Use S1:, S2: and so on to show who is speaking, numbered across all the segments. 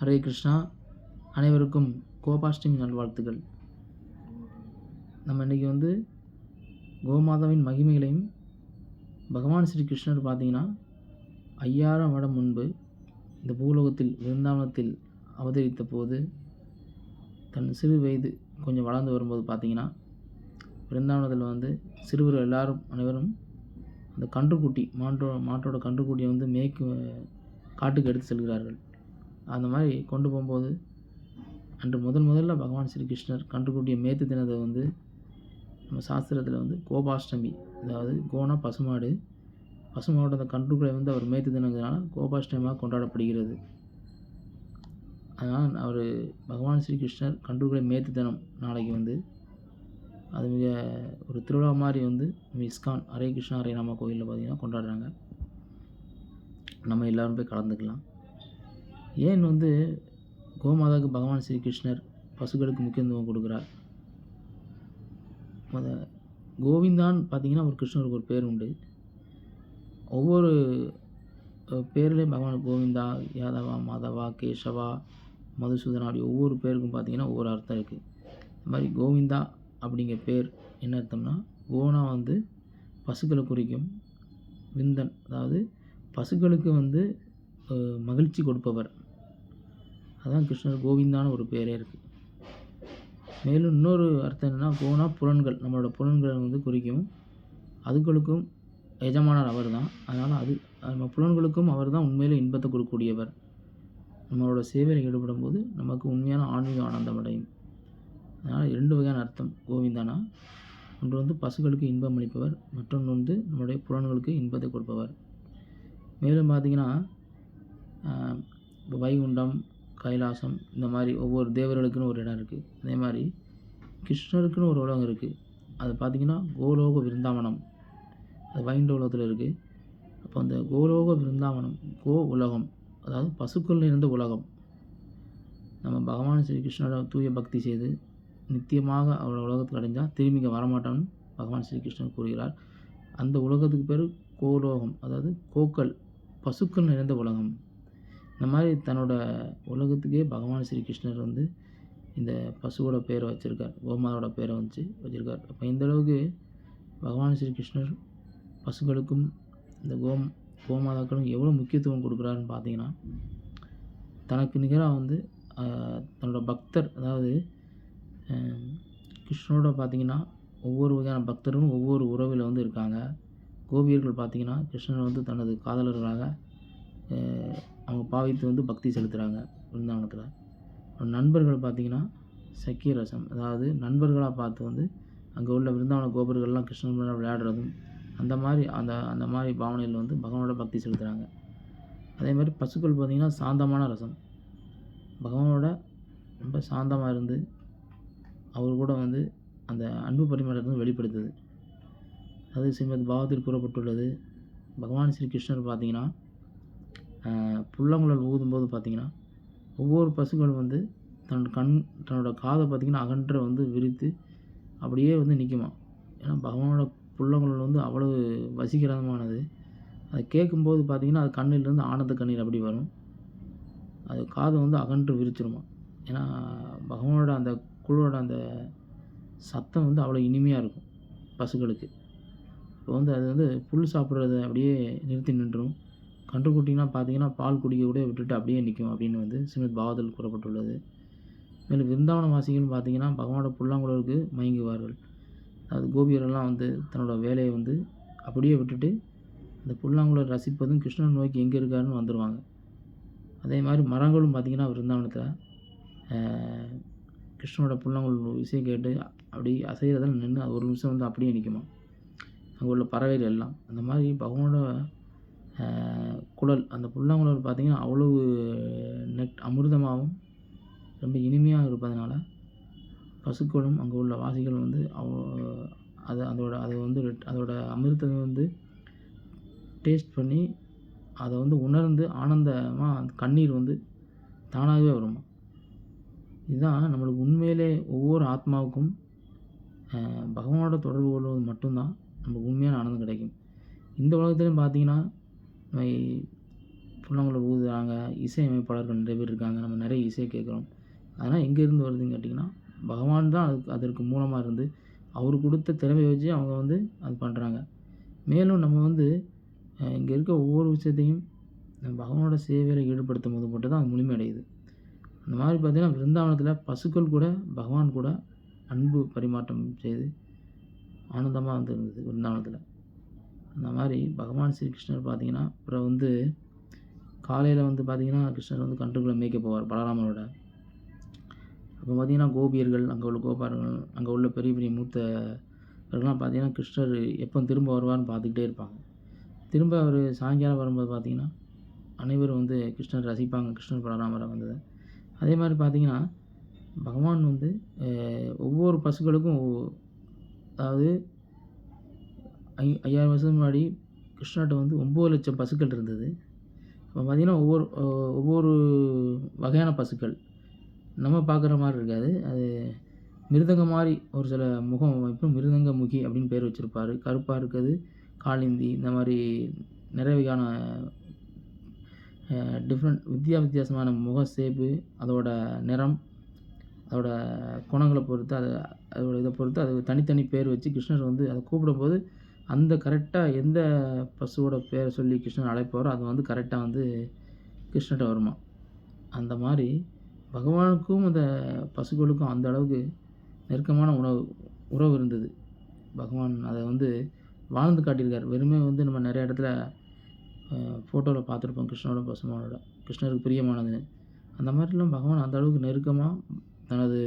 S1: ஹரே கிருஷ்ணா. அனைவருக்கும் கோபாஷ்டமி நல்வாழ்த்துக்கள். நம்ம இன்றைக்கி வந்து கோமாதாவின் மகிமைகளையும் பகவான் ஸ்ரீ கிருஷ்ணர் பார்த்தீங்கன்னா ஐயாயிரம் வருடம் முன்பு இந்த பூலோகத்தில் விருந்தாவனத்தில் அவதரித்த போது தன் சிறு வயது கொஞ்சம் வளர்ந்து வரும்போது பார்த்தீங்கன்னா பிருந்தாவனத்தில் வந்து சிறுவர் எல்லாரும் அனைவரும் அந்த கன்றுக்குட்டி மாட்டோ மாட்டோட கன்றுக்குட்டியை வந்து மேய்க்கு காட்டுக்கு எடுத்து செல்கிறார்கள். அந்த மாதிரி கொண்டு போகும்போது அன்று முதல் முதல்ல பகவான் ஸ்ரீ கிருஷ்ணர் மேத்து தினத்தை வந்து நம்ம சாஸ்திரத்தில் வந்து கோபாஷ்டமி அதாவது கோனா பசுமாடு பசுமாவோட அந்த கன்றுகளை வந்து அவர் மேய்த்து தினங்கிறதுனால கோபாஷ்டமியாக கொண்டாடப்படுகிறது. அதனால் அவர் பகவான் ஸ்ரீ கிருஷ்ணர் கன்றுகளை மேய்த்து தினம் நாளைக்கு வந்து அது மிக ஒரு திருவிழா மாதிரி வந்து இஸ்கான் ஹரே கிருஷ்ணா ஹரே ராமா கோயிலில் பார்த்திங்கன்னா கொண்டாடுறாங்க. நம்ம எல்லோரும் போய் கலந்துக்கலாம். ஏன் வந்து கோமாதாவுக்கு பகவான் ஸ்ரீ கிருஷ்ணர் பசுக்களுக்கு முக்கியத்துவம் கொடுக்குறார்? முத கோவிந்தான் பார்த்தீங்கன்னா ஒரு கிருஷ்ணருக்கு ஒரு பேர் உண்டு. ஒவ்வொரு பேர்லேயும் பகவான் கோவிந்தா யாதவா மாதவா கேசவா மதுசூதனா அப்படி ஒவ்வொரு பேருக்கும் பார்த்தீங்கன்னா ஒவ்வொரு அர்த்தம் இருக்குது இந்த மாதிரி கோவிந்தா அப்படிங்கிற பேர் என்ன அர்த்தம்னா கோனா வந்து பசுக்களை குறிக்கும் விந்தன் அதாவது பசுக்களுக்கு வந்து மகிழ்ச்சி கொடுப்பவர். அதான் கிருஷ்ணர் கோவிந்தான ஒரு பேரே இருக்குது மேலும் இன்னொரு அர்த்தம் என்னென்னா கோனா புலன்கள் நம்மளோட புலன்களை வந்து குறிக்கும். அதுகளுக்கும் எஜமானர் அவர் தான் அதனால் அது நம்ம புலன்களுக்கும் அவர் தான் உண்மையிலே இன்பத்தை கொடுக்கக்கூடியவர். நம்மளோட சேவையில் ஈடுபடும் போது நமக்கு உண்மையான ஆன்மீக ஆனந்தம் அடையும். அதனால் இரண்டு வகையான அர்த்தம். கோவிந்தானா ஒன்று வந்து பசுகளுக்கு இன்பம் அளிப்பவர் மற்றொன்று வந்து நம்முடைய புலன்களுக்கு இன்பத்தை கொடுப்பவர். மேலும் பார்த்திங்கன்னா இப்போ வைகுண்டம் கைலாசம் இந்த மாதிரி ஒவ்வொரு தேவர்களுக்குன்னு ஒரு இடம் இருக்குது அதே மாதிரி கிருஷ்ணருக்குன்னு ஒரு உலகம் இருக்குது அது பார்த்திங்கன்னா கோலோக விருந்தாவனம். அது வைண்ட உலகத்தில் இருக்குது அப்போ அந்த கோலோக விருந்தாவனம் கோ உலகம் அதாவது பசுக்கள் இருந்த உலகம். நம்ம பகவான் ஸ்ரீ கிருஷ்ணரோட தூய பக்தி செய்து நித்தியமாக அவரோட உலகத்துக்கு அடைஞ்சால் திரும்பி இங்கே வரமாட்டான்னு பகவான் ஸ்ரீ கிருஷ்ணன் கூறுகிறார். அந்த உலகத்துக்கு பேர் கோலோகம் அதாவது கோக்கள் பசுக்கள் நிறைந்த உலகம். இந்த மாதிரி தன்னோட உலகத்துக்கே பகவான் ஸ்ரீ கிருஷ்ணர் வந்து இந்த பசுவோட பேரை வச்சுருக்கார் கோமாவோட பேரை வச்சு வச்சுருக்கார். அப்போ இந்த அளவுக்கு பகவான் ஸ்ரீ கிருஷ்ணர் பசுக்களுக்கும் இந்த கோம் கோமாதாக்களும் எவ்வளோ முக்கியத்துவம் கொடுக்குறாருன்னு பார்த்தீங்கன்னா தனக்கு நிகராக வந்து தன்னோட பக்தர் அதாவது கிருஷ்ணனோட பார்த்திங்கன்னா ஒவ்வொரு வகையான பக்தரும் ஒவ்வொரு உறவில் வந்து இருக்காங்க. கோபியர்கள் பார்த்திங்கன்னா கிருஷ்ணன் வந்து தனது காதலர்களாக அவங்க பாவித்து வந்து பக்தி செலுத்துகிறாங்க விருந்தாவனத்தில். நண்பர்கள் பார்த்திங்கன்னா சக்கிய ரசம் அதாவது நண்பர்களாக பார்த்து வந்து அங்கே உள்ள விருந்தாவன கோபுரங்கள்லாம் கிருஷ்ணன் விளையாடுறதும் அந்த மாதிரி அந்த அந்த மாதிரி பாவனையில் வந்து பகவானோட பக்தி செலுத்துகிறாங்க அதே மாதிரி பசுக்கள் பார்த்திங்கன்னா சாந்தமான ரசம். பகவானோட ரொம்ப சாந்தமாக இருந்து அவர் கூட வந்து அந்த அன்பு பரிமாற்றத்தை வெளிப்படுத்துது. அது ஸ்ரீமத் பாவத்தில் கூறப்பட்டுள்ளது. பகவான் ஸ்ரீ கிருஷ்ணர் பார்த்திங்கன்னா புல்லாங்குழல் ஊதும்போது பார்த்திங்கன்னா ஒவ்வொரு பசுக்களும் வந்து தன்னோட கண் தன்னோட காதை பார்த்திங்கன்னா அகன்ற வந்து விரித்து அப்படியே வந்து நிற்குமா ஏன்னா பகவானோட புல்லாங்குழல் வந்து அவ்வளவு வசீகரமானது. அதை கேட்கும்போது பார்த்திங்கன்னா அது கண்ணிலேருந்து ஆனந்த கண்ணீர் அப்படி வரும். அது காதை வந்து அகன்று விரிச்சிருமா? ஏன்னா பகவானோட அந்த குழுவோட அந்த சத்தம் வந்து அவ்வளோ இனிமையாக இருக்கும் பசுக்களுக்கு. இப்போ வந்து அது வந்து புல் சாப்பிட்றத அப்படியே நிறுத்தி நின்றுடும் கன்றுக்குட்டினா பார்த்தீங்கன்னா பால் குடிக்க கூட விட்டுட்டு அப்படியே நிற்கும் அப்படின்னு வந்து ஸ்ரீமத் பாவத்தில் கூறப்பட்டுள்ளது. மேலும் விருந்தாவன வாசிகள் பார்த்தீங்கன்னா பகவானோட புல்லாங்குழலுக்கு மயங்குவார்கள். அது கோபியரெல்லாம் வந்து தன்னோட வேலையை வந்து அப்படியே விட்டுட்டு அந்த புல்லாங்குழல் ரசிப்பதும் கிருஷ்ணன் நோக்கி எங்கே இருக்காருன்னு வந்துடுவாங்க அதே மாதிரி மரங்களும் பார்த்திங்கன்னா விருந்தாவனத்தில் கிருஷ்ணனோட புல்லாங்குழல் இசையை கேட்டு அப்படி அசைகிறதில் நின்று அது ஒரு நிமிஷம் வந்து அப்படியே நிற்குமா அங்கே உள்ள பறவைகள் எல்லாம். அந்த மாதிரி பகவானோட குழல் அந்த புல்லாங்குழல் பார்த்திங்கன்னா அவ்வளவு நெட் அமிர்தமாகவும் ரொம்ப இனிமையாக இருப்பதனால பசுக்களும் அங்கே உள்ள வாசிகள் வந்து அவ் அது அதோட அதை வந்து அதோட அமிர்தத்தை வந்து டேஸ்ட் பண்ணி அதை வந்து உணர்ந்து ஆனந்தமாக கண்ணீர் வந்து தானாகவே வருமா? இதுதான் நம்மளுக்கு உண்மையிலே ஒவ்வொரு ஆத்மாவுக்கும் பகவானோட தொடர்பு கொள்வது மட்டும்தான் நமக்கு உண்மையான ஆனந்தம் கிடைக்கும். இந்த உலகத்துலேயும் பார்த்தீங்கன்னா புல்லாங்குழல் ஊதுகிறாங்க இசையமைப்பாளர்கள் நிறைய பேர் இருக்காங்க நம்ம நிறைய இசை கேட்குறோம். அதெல்லாம் எங்கேருந்து வருதுன்னு கேட்டிங்கன்னா பகவான் தான் அதுக்கு அதற்கு மூலமாக இருந்து அவர் கொடுத்த திறமையை வச்சு அவங்க வந்து அது பண்ணுறாங்க மேலும் நம்ம வந்து இங்கே இருக்க ஒவ்வொரு விஷயத்தையும் நம்ம பகவானோட சேவையில் ஈடுபடுத்தும் போது மட்டும் தான் அது முழுமையடையுது அந்த மாதிரி பார்த்திங்கன்னா விருந்தாவனத்தில் பசுக்கள் கூட பகவான் கூட அன்பு பரிமாற்றம் செய்து ஆனந்தமாக வந்து இருந்தது விருந்தாவனத்தில். அந்த மாதிரி பகவான் ஸ்ரீகிருஷ்ணர் பார்த்தீங்கன்னா அப்புறம் வந்து காலையில் வந்து பார்த்திங்கன்னா கிருஷ்ணர் வந்து கன்றுக்குள்ளே மேய்க்க போவார் பலராமனோட அப்போ பார்த்திங்கன்னா கோபியர்கள் அங்கே உள்ள கோபாலர்கள் அங்கே உள்ள பெரிய பெரிய மூத்தவர்கள்லாம் பார்த்திங்கன்னா கிருஷ்ணர் எப்போ திரும்ப வருவார்னு பார்த்துக்கிட்டே இருப்பாங்க. திரும்ப அவர் சாயங்காலம் வரும்போது பார்த்திங்கன்னா அனைவரும் வந்து கிருஷ்ணர் ரசிப்பாங்க கிருஷ்ணர் பலராமரை வந்தது அதே மாதிரி பார்த்திங்கன்னா பகவான் வந்து ஒவ்வொரு பசுக்களுக்கும் அதாவது ஐ ஐயாயிரம் வருஷத்துக்கு முன்னாடி கிருஷ்ணாட்ட வந்து ஒம்பது லட்சம் பசுக்கள் இருந்தது. இப்போ பார்த்திங்கன்னா ஒவ்வொரு ஒவ்வொரு வகையான பசுக்கள். நம்ம பார்க்குற மாதிரி இருக்காது. அது மிருதங்க மாதிரி ஒரு சில முகம் அமைப்பு மிருதங்க முகி அப்படின்னு பேர் வச்சுருப்பாரு. கருப்பாக இருக்கிறது காலிந்தி இந்த மாதிரி நிறைய வகையான டிஃப்ரெண்ட் வித்தியா வித்தியாசமான முக சேப்பு அதோட நிறம் அதோட குணங்களை பொறுத்து அது அதோட இதை பொறுத்து அது தனித்தனி பேர் வச்சு கிருஷ்ணர் வந்து அதை கூப்பிடும்போது அந்த கரெக்டாக எந்த பசுவோட பேரை சொல்லி கிருஷ்ணன் அழைப்பாரோ அது வந்து கரெக்டாக வந்து கிருஷ்ணகிட்ட வருமா அந்த மாதிரி பகவானுக்கும் அந்த பசுக்களுக்கும் அந்த அளவுக்கு நெருக்கமான உணவு உறவு இருந்தது. பகவான் அதை வந்து வாழ்ந்து காட்டியிருக்கார். வெறுமே வந்து நம்ம நிறைய இடத்துல ஃபோட்டோவில் பார்த்துருப்போம் கிருஷ்ணனோட பசுமானோட. கிருஷ்ணருக்கு பிரியமானதுன்னு. அந்த மாதிரிலாம் பகவான் அந்த அளவுக்கு நெருக்கமாக தனது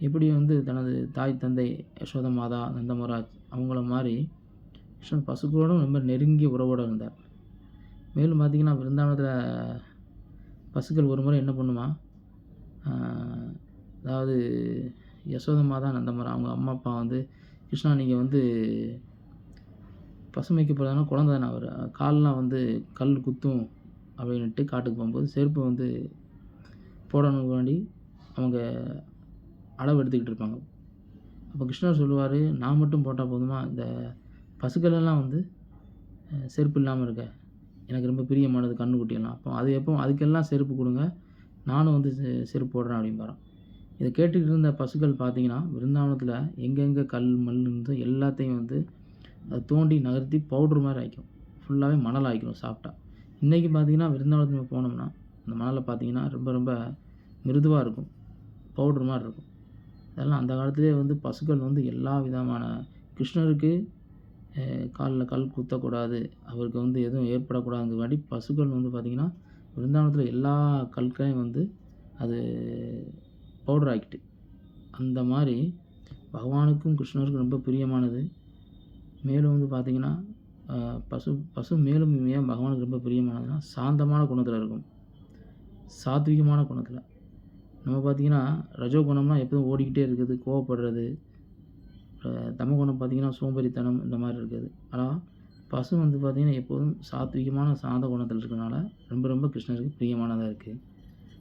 S1: எப்படி வந்து தனது தாய் தந்தை யசோத மாதா நந்தமராஜ் அவங்கள மாதிரி கிருஷ்ணன் பசுக்களோடும் ரொம்ப நெருங்கிய உறவோடு இருந்தார். மேலும் பார்த்திங்கன்னா விருந்தாவனத்தில் பசுக்கள் ஒரு முறை என்ன பண்ணுமா? அதாவது யசோத தான் நந்தமரம் அவங்க அம்மா அப்பா வந்து கிருஷ்ணா நீங்கள் வந்து பசுமைக்கு போகிறதுனா குழந்தை தானே அவர். கால்லாம் வந்து கல் குத்தும் அப்படின்ட்டு காட்டுக்கு போகும்போது செருப்பு வந்து போடணுக்கு வேண்டி அவங்க அளவு எடுத்துக்கிட்டு இருப்பாங்க. அப்போ கிருஷ்ணர் சொல்லுவார் நான் மட்டும் போட்டால் போதுமா? இந்த பசுக்கள் எல்லாம் வந்து செருப்பு இல்லாமல் இருக்க. எனக்கு ரொம்ப பிரியமானது கண்ணுக்குட்டியெல்லாம். அப்போ அது எப்போ அதுக்கெல்லாம் செருப்பு கொடுங்க. நானும் வந்து செ- செருப்பு போடுறேன் அப்படிம்பாரான் இதை கேட்டுக்கிட்டு இருந்த பசுக்கள் பார்த்தீங்கன்னா விருந்தாவனத்தில் எங்கெங்கே கல் மண் இருந்தோ எல்லாத்தையும் வந்து அதை தோண்டி நகர்த்தி பவுட்ரு மாதிரி ஆயிக்கும் ஃபுல்லாகவே மணல் ஆக்கிடும் சாப்பிட்டா. இன்றைக்கி பார்த்தீங்கன்னா விருந்தாவனத்தில் போனோம்னா அந்த மணலை பார்த்தீங்கன்னா ரொம்ப ரொம்ப மிருதுவாக இருக்கும். பவுட்ரு மாதிரி இருக்கும். அதெல்லாம் அந்த காலத்திலே வந்து பசுக்கள் வந்து எல்லா விதமான கிருஷ்ணருக்கு காலில் கல் குத்தக்கூடாது அவருக்கு வந்து எதுவும் ஏற்படக்கூடாதுங்காட்டி பசுக்கள் வந்து பார்த்திங்கன்னா விருந்தாவனத்தில் எல்லா கற்களையும் வந்து அது பவுடர் ஆக்கிட்டு அந்த மாதிரி பகவானுக்கும் கிருஷ்ணருக்கும் ரொம்ப பிரியமானது. மேலும் வந்து பார்த்திங்கன்னா பசு பசு மேலும் ஏன் பகவானுக்கு ரொம்ப பிரியமானதுன்னா சாந்தமான குணத்தில் இருக்கும். சாத்விகமான குணத்தில். நம்ம பார்த்திங்கன்னா ரஜோ குணம்னால் எப்போதும் ஓடிக்கிட்டே இருக்குது கோவப்படுறது. அஹ், குணம் பார்த்திங்கன்னா சோம்பேறித்தனம் இந்த மாதிரி இருக்குது. ஆனால் பசு வந்து பார்த்திங்கன்னா எப்போதும் சாத்விகமான சாந்த குணத்தில் இருக்கனால ரொம்ப ரொம்ப கிருஷ்ணருக்கு பிரியமானதாக இருக்குது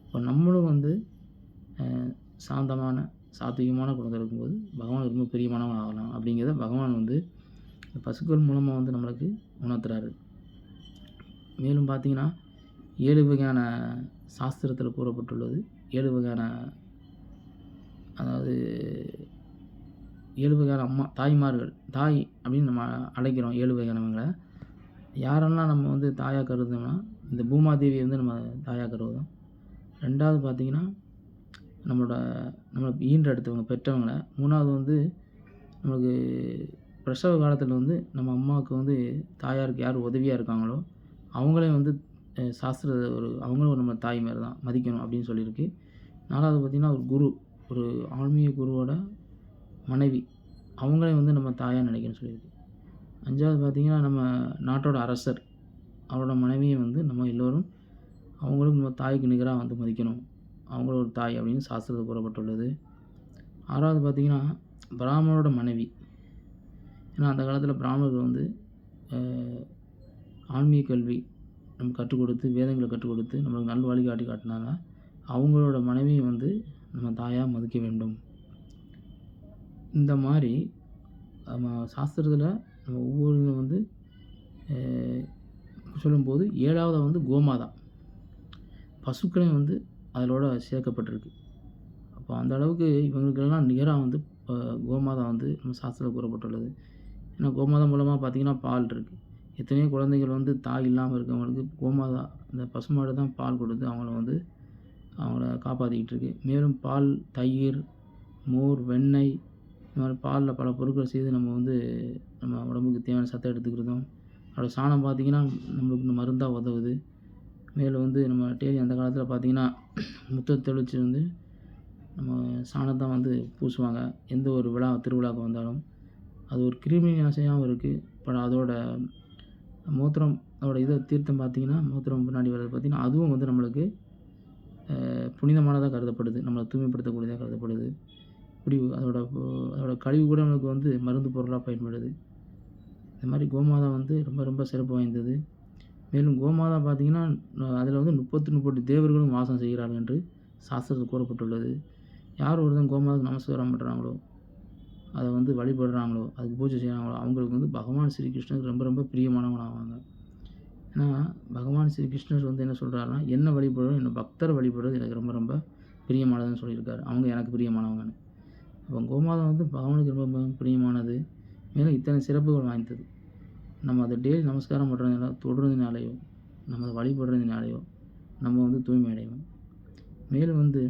S1: இப்போ நம்மளும் வந்து சாந்தமான சாத்விகமான குணத்தில் இருக்கும்போது பகவானுக்கு ரொம்ப பிரியமானவன் ஆகலாம் அப்படிங்கிறத பகவான் வந்து பசுக்கள் மூலமாக வந்து நம்மளுக்கு உணர்த்துறாரு. மேலும் பார்த்தீங்கன்னா ஏழு வகையான சாஸ்திரத்தில் கூறப்பட்டுள்ளது. ஏழு வகையான அதாவது ஏழு வகையான அம்மா தாய்மார்கள் தாய் அப்படின்னு நம்ம அழைக்கிறோம் ஏழு வகையானவங்களை யாரெல்லாம் நம்ம வந்து தாயாக கருதுனோம்னா இந்த பூமாதேவி வந்து நம்ம தாயாக கருதும் ரெண்டாவது பார்த்தீங்கன்னா நம்மளோட நம்மளை ஈன்ற எடுத்தவங்க பெற்றவங்கள. மூணாவது வந்து நம்மளுக்கு பிரசவ காலத்தில் வந்து நம்ம அம்மாவுக்கு வந்து தாயாருக்கு யார் உதவியாக இருக்காங்களோ அவங்களே வந்து சாஸ்திர ஒரு அவங்களும் நம்ம தாய் மாதிரி தான் மதிக்கணும் அப்படின்னு சொல்லியிருக்கு. நாலாவது பார்த்திங்கன்னா ஒரு குரு ஒரு ஆன்மீக குருவோட மனைவி அவங்களே வந்து நம்ம தாயாக நினைக்கணும்னு சொல்லியிருக்கு. அஞ்சாவது பார்த்திங்கன்னா நம்ம நாட்டோட அரசர் அவரோட மனைவியை வந்து நம்ம எல்லோரும் அவங்களும் நம்ம தாய்க்கு நிகராக வந்து மதிக்கணும். அவங்களும் ஒரு தாய் அப்படின்னு சாஸ்திரத்தில் கூறப்பட்டுள்ளது. ஆறாவது பார்த்திங்கன்னா பிராமணரோட மனைவி. ஏன்னா அந்த காலத்தில் பிராமணர்கள் வந்து ஆன்மீக கல்வி நம்ம கற்றுக் கொடுத்து வேதங்களை கற்றுக் கொடுத்து நம்மளுக்கு நல் வழிகாட்டி காட்டினாங்க. அவங்களோட மனைவியை வந்து நம்ம தாயாக மதிக்க வேண்டும். இந்த மாதிரி நம்ம சாஸ்திரத்தில் நம்ம ஒவ்வொரு வந்து சொல்லும்போது ஏழாவதாக வந்து கோமாதா. பசுக்களையும் வந்து அதோட சேர்க்கப்பட்டிருக்கு. அப்போ அந்த அளவுக்கு இவங்களுக்கெல்லாம் நிகராக வந்து இப்போ கோமாதா வந்து நம்ம சாஸ்திரத்தில் கூறப்பட்டுள்ளது. ஏன்னா கோமாதா மூலமாக பார்த்திங்கன்னா பால் இருக்குது எத்தனையோ குழந்தைகள் வந்து தாய் இல்லாமல் இருக்கவங்களுக்கு கோமாதா இந்த பசுமாடு தான் பால் கொடுத்து அவங்கள வந்து அவங்கள காப்பாற்றிக்கிட்டு இருக்கு. மேலும் பால் தயிர் மோர் வெண்ணெய் இந்த மாதிரி பாலில் பல பொருட்கள் செய்து நம்ம வந்து நம்ம உடம்புக்கு தேவையான சத்தை எடுத்துக்கிறதும் அதோட சாணம் பார்த்திங்கன்னா நம்மளுக்கு மருந்தாக உதவுது. மேலே வந்து நம்ம டெய்லி அந்த காலத்தில் பார்த்திங்கன்னா முத்த தெளிச்சு வந்து நம்ம சாணத்தை வந்து பூசுவாங்க. எந்த ஒரு விழா திருவிழாவுக்கு வந்தாலும். அது ஒரு கிருமி நாசினியாகவும் இருக்குது பட் அதோட மூத்திரம் அதோட இதை தீர்த்தம் பார்த்திங்கன்னா மூத்திரம் பின்னாடி வர்றது பார்த்திங்கன்னா அதுவும் வந்து நம்மளுக்கு புனிதமானதாக கருதப்படுது. நம்மளை தூய்மைப்படுத்தக்கூடியதாக கருதப்படுது. இப்படி அதோட அதோட கழிவு கூட நம்மளுக்கு வந்து மருந்து பொருளாக பயன்படுது. இந்த மாதிரி கோமாதா வந்து ரொம்ப ரொம்ப சிறப்பு வாய்ந்தது. மேலும் கோமாதா பார்த்திங்கன்னா அதில் வந்து முப்பத்தி முப்பது தேவர்களும் வாசம் செய்கிறார்கள் என்று சாஸ்திரத்தில் கூறப்பட்டுள்ளது. யார் ஒருத்தன் கோமாதாவுக்கு நமஸ்காரம் பண்ணுறாங்களோ அதை வந்து வழிபடுறாங்களோ அதுக்கு பூஜை செய்கிறாங்களோ அவங்களுக்கு வந்து பகவான் ஸ்ரீகிருஷ்ணர் ரொம்ப ரொம்ப பிரியமானவனாவாங்க ஏன்னா பகவான் ஸ்ரீகிருஷ்ணர் வந்து என்ன சொல்கிறாருன்னா என்ன வழிபடுறோம் என்ன பக்தர் வழிபடுறது எனக்கு ரொம்ப ரொம்ப பிரியமானதுன்னு சொல்லியிருக்காரு. அவங்க எனக்கு பிரியமானவங்கன்னு. அப்போ கோமாதம் வந்து பகவானுக்கு ரொம்ப பிரியமானது. மேலும் இத்தனை சிறப்புகள் வாய்ந்தது. நம்ம அதை டெய்லி நமஸ்காரம் பண்ணுறதுனால தொடுறதுனாலேயோ நம்ம அதை வழிபடுறதுனாலேயோ நம்ம வந்து தூய்மை அடைவோம். மேலும் வந்து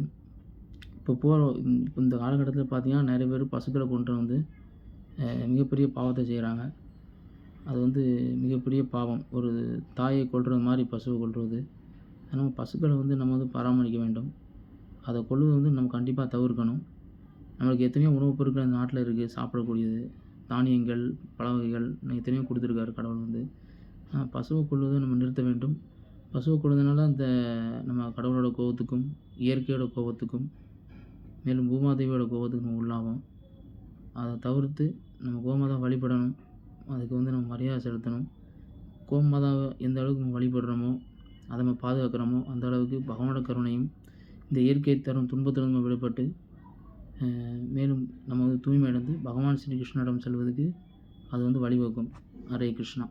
S1: இப்போ போகிற இந்த காலகட்டத்தில் பார்த்திங்கன்னா நிறைய பேர் பசுக்களை கொண்டு வந்து மிகப்பெரிய பாவத்தை செய்கிறாங்க அது வந்து மிகப்பெரிய பாவம். ஒரு தாயை கொள்வது மாதிரி பசுவை கொள்வது அதனால் பசுக்களை வந்து நம்ம வந்து பராமரிக்க வேண்டும். அதை கொள்வது வந்து நம்ம கண்டிப்பாக தவிர்க்கணும். நம்மளுக்கு எத்தனையோ உணவுப் பொருட்கள் இந்த நாட்டில் இருக்குது சாப்பிடக்கூடியது தானியங்கள் பல வகைகள் எத்தனையோ கொடுத்துருக்காரு கடவுள் வந்து. பசுவை கொள்வதை நம்ம நிறுத்த வேண்டும். பசுவை கொள்வதனால இந்த நம்ம கடவுளோட கோபத்துக்கும் இயற்கையோட கோபத்துக்கும் மேலும் பூமாதேவியோட கோபத்துக்கு நம்ம உள்ளாகும் அதை தவிர்த்து நம்ம கோமாதா வழிபடணும். அதுக்கு வந்து நம்ம மரியாதை செலுத்தணும். கோமாதாவை எந்த அளவுக்கு நம்ம வழிபடுறோமோ அதை நம்ம பாதுகாக்கிறோமோ அந்த அளவுக்கு பகவானோட கருணையும் இந்த இயற்கை தரும் துன்பத்திலிருந்து நம்ம விடுபட்டு மேலும் நம்ம வந்து தூய்மை அடைந்து பகவான் ஸ்ரீ கிருஷ்ணனிடம் செல்வதற்கு அது வந்து வழிவகுக்கும். ஹரே கிருஷ்ணா.